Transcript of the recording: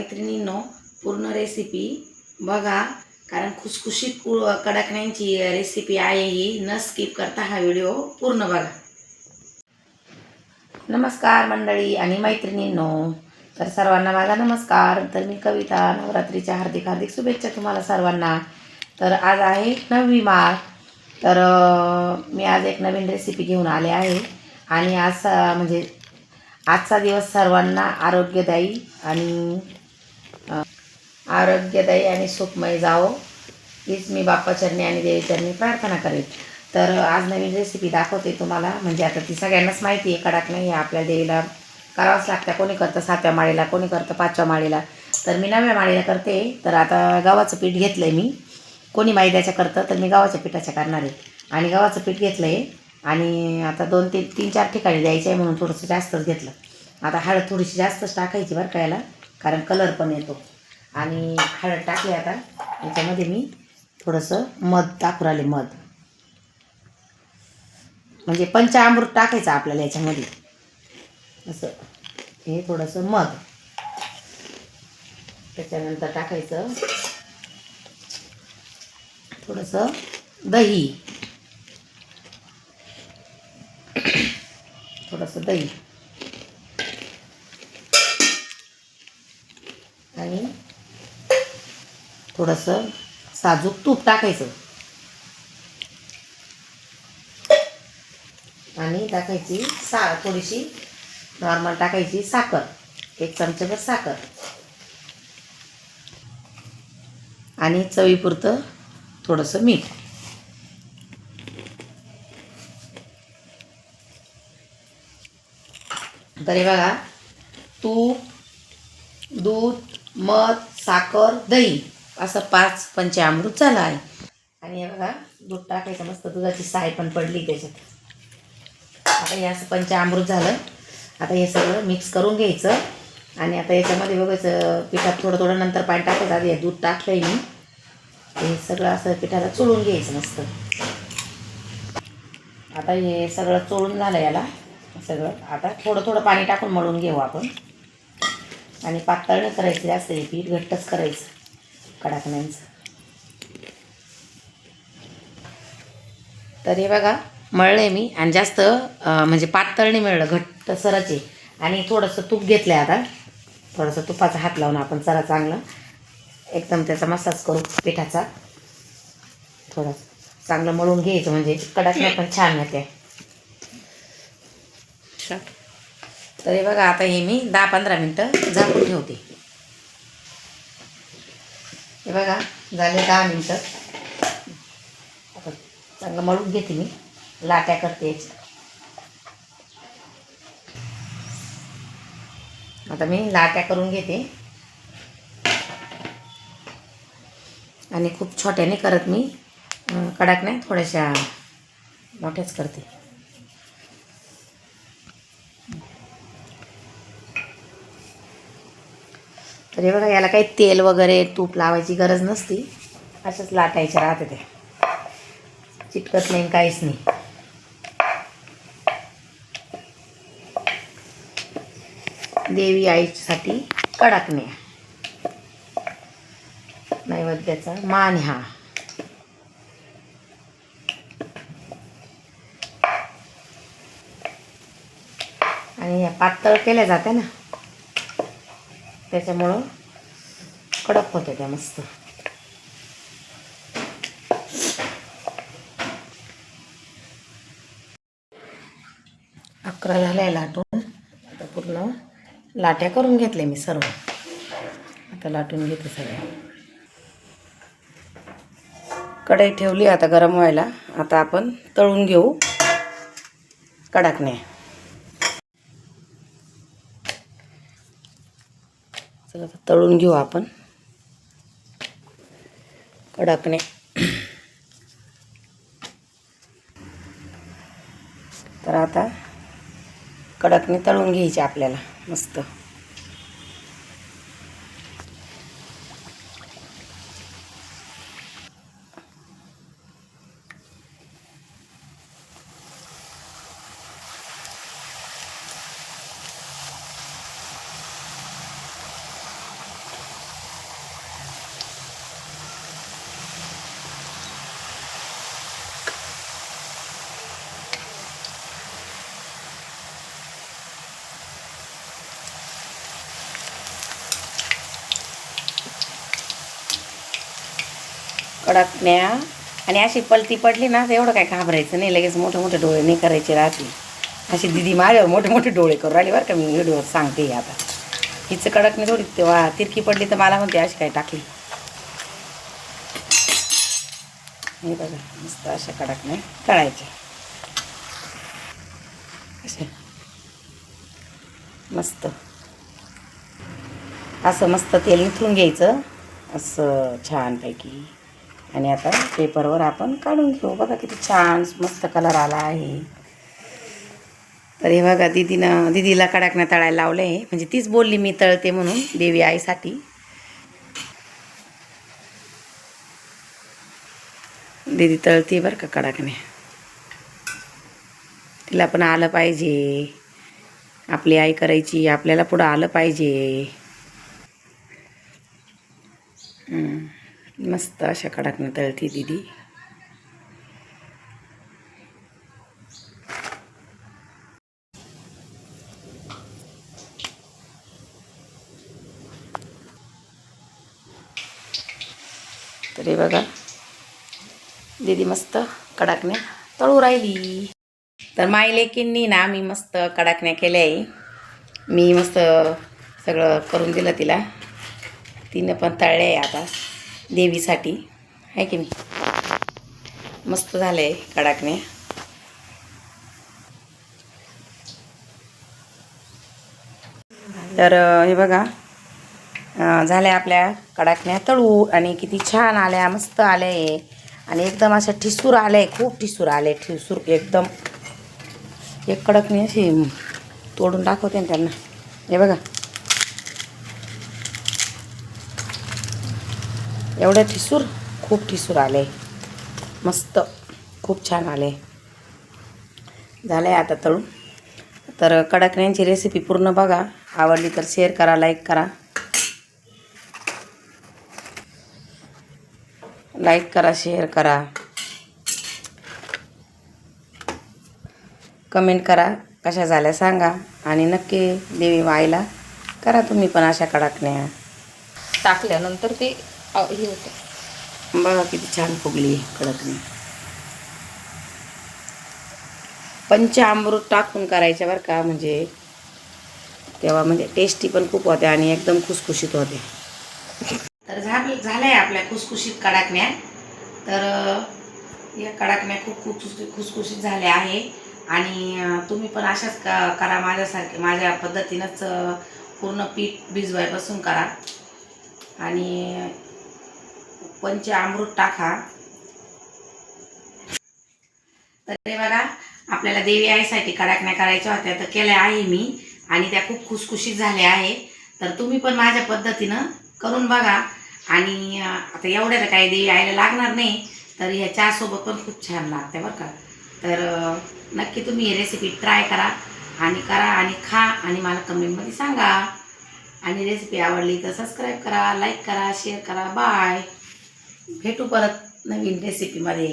मैत्रिणींनो पूर्ण रेसिपी बघा. कारण खुसखुशीत कु- कडकण्यांची रेसिपी आहे ही. न स्किप करता हा व्हिडिओ पूर्ण बघा. नमस्कार मंडळी आणि मैत्रिणींनो. तर सर्वांना माझा नमस्कार. तर मी कविता नवरात्रीच्या हार्दिक हार्दिक शुभेच्छा तुम्हाला सर्वांना. तर आज आहे नववी माळ. तर मी आज एक नवीन रेसिपी घेऊन आले आहे. आणि आज म्हणजे आजचा दिवस सर्वांना आरोग्यदायी आणि आरोग्यदायी आणि सुखमय जावो हीच मी बाप्पाचरणी आणि देवीचरणी प्रार्थना करेन. तर आज नवीन रेसिपी दाखवते तुम्हाला. म्हणजे आता ती सगळ्यांनाच माहिती आहे कडाक नाही आहे. आपल्या देवीला करावंच लागतं. कोणी करतं सातव्या माळीला कोणी करतं पाचव्या माळीला. तर मी नव्या माळीला करते. तर आता गव्हाचं पीठ घेतलं आहे मी. कोणी मैद्याच्या करतं तर मी गव्हाच्या पिठाच्या करणार आहे. आणि गव्हाचं पीठ घेतलं आहे आणि आता दोन तीन तीन चार ठिकाणी द्यायचं आहे म्हणून थोडंसं जास्तच घेतलं. आता हळद थोडीशी जास्तच टाकायची बरं कायला कारण कलर पण येतो. आणि हळद टाकली आता. याच्यामध्ये मी थोडंसं मध टाकून आले मध. म्हणजे पंचामृत टाकायचं आपल्याला याच्यामध्ये. असं. हे थोडंसं मध. त्याच्यानंतर टाकायचं थोडंसं दही. थोडंसं दही आणि थोडंसं साजूक तूप टाकायचं. आणि टाकायची सा थोडीशी नॉर्मल टाकायची साखर एक चमचाभर साखर. आणि चवीपुरतं थोडंसं मीठ. तरी बघा तूप दूध मध साखर दही. असं पाच पंचामृत झालं आहे. आणि हे बघा दूध टाकायचं मस्त दुधाची साय पण पडली त्याच्यात. आता हे असं पंचामृत झालं. आता हे सगळं मिक्स करून घ्यायचं. आणि आता याच्यामध्ये बघायचं पिठात थोडं थोडं नंतर पाणी टाकायचं. आधी हे दूध टाकलं आहे मी. हे सगळं असं पिठाला चोळून घ्यायचं मस्त. आता हे सगळं चोळून झालं याला. सगळं. आता थोडं थोडं पाणी टाकून मळून घेऊ आपण. आणि पातळ नाही करायचं जास्त हे पीठ घट्टच करायचं. कडाकण्यांचं तर हे बघा मळलं मी आणि जास्त म्हणजे पातळ नाही मिळलं घट्ट सरच आणि थोडंसं तूप घेतलं आहे आता. थोडंसं तुपाचा हात लावून आपण जरा चांगलं. एकदम त्याचा मसाज करू पिठाचा. थोडं चांगलं मळून घ्यायचं म्हणजे कडाकण्या पण छान येते तर हे बघा आता हे मी दहा पंधरा मिनटं झाकून ठेवते. हे बघा झाले दहा मिनटं. आता चांगलं मळून घेते मी. लाट्या करते याच्या. आता मी लाट्या करून घेते. आणि खूप छोट्याने करत मी. कडक नाही थोड्याशा मोठ्याच करते. तर हे बघा याला काही तेल वगैरे तूप लावायची गरज नसती. अशाच लाटायच्या राहते ते चिटकत नाही काहीच नाही. देवी आईसाठी कडकणे नैवेद्याचा मान हा. आणि या पातळ केल्या जाते ना. त्याच्यामुळं कडक होते त्या मस्त. अकरा झाल्या लाटून. आता पूर्ण लाट्या करून घेतल्या मी सर्व. आता लाटून घेते सगळ्या. कढई ठेवली आता गरम व्हायला. आता आपण तळून घेऊ कडाकण्या. चला आता तळून घेऊ आपण. कडाकणे. तर आता कडकने तळून घ्यायचे आपल्याला मस्त. कडकण्या आणि अशी पलती पडली ना तर एवढं काय घाबरायचं नाही. लगेच मोठे मोठे डोळे नाही करायचे राहते. अशी दिदी माझ्यावर मोठे मोठे डोळे करू राहिली बरं का. मी व्हिडिओवर सांगते आता. हिचं कडकणी थोडी तेव्हा तिरकी पडली तर मला म्हणते अशी काय टाकली? हे बघा मस्त अशा कडकणे तळायच्या. अशा. मस्त. असं मस्त तेल निथरून घ्यायचं. असं छानपैकी. आणि आता पेपरवर आपण काढून घेऊ. बघा किती छान मस्त कलर आला आहे. तर हे बघा दिदीनं दिदीला कडाकण्या तळायला लावलं आहे म्हणजे तीच बोलली मी तळते म्हणून देवी आईसाठी. दीदी तळते बरं का कडाकण्या तिला पण आलं पाहिजे. आपली आई करायची आपल्याला पुढं आलं पाहिजे. हम्म. मस्त अशा कडाकण्या तळती दिदी. तरी बघा दीदी मस्त कडाकण्या तळू राहिली. तर माई लेकींनी ना मी मस्त कडाकण्या केल्या आहे. मी मस्त सगळं करून दिलं तिला. तिनं पण तळले आहे आता. देवीसाठी. आहे की नाही? मस्त झालं आहे कडाकण्या तर हे बघा. झाल्या आपल्या कडाकण्या तळू आणि किती छान आल्या मस्त आल्या आहे आणि एकदम असं ठिसूर आलं आहे खूप ठिसूर आले ठिसूर एकदम. एक कडकणी अशी तोडून दाखवते ना त्यांना. हे बघा. एवढं ठिसूर खूप ठिसूर आले. मस्त खूप छान आले. झालं आता तळून. तर कडकण्यांची रेसिपी पूर्ण बघा. आवडली तर शेअर करा लाईक करा. लाईक करा शेअर करा. कमेंट करा कशा झाल्या सांगा. आणि नक्की देवी माईला करा तुम्ही पण अशा कडाकण्या. टाकल्यानंतर ते हे होतं. बघा किती छान फुगली कडकणी. पंचामृत टाकून करायच्या बरं का म्हणजे तेव्हा म्हणजे टेस्टी पण खूप होते आणि एकदम खुसखुशीत होते. तर झालं झालंय आपल्या खुसखुशीत कडाकण्या. तर या कडाकण्या खूप खुसखुशीत खुसखुशीत झाल्या आहे. आणि तुम्ही पण अशाच क करा माझ्यासारखे माझ्या पद्धतीनंच पूर्ण पीठ भिजवायपासून करा. आणि पंचामृत टाका. तर बघा आपल्याला देवी आईसाठी कडाकण्या करायच्या होत्या तर केल्या आहे मी आणि त्या खूप खुसखुशीत झाल्या आहे तर तुम्ही पण माझ्या पद्धतीनं करून बघा. आणि आता एवढ्या तर काही देवी आईला लागणार नाही तर ह्या चहासोबत पण खूप छान लागते बरं का. तर नक्की तुम्ही ही रेसिपी ट्राय करा आणि करा आणि खा आणि मला कमेंटमध्ये सांगा. आणि रेसिपी आवडली तर सबस्क्राईब करा लाईक करा शेअर करा. बाय भेटू परत नवीन रेसिपीमध्ये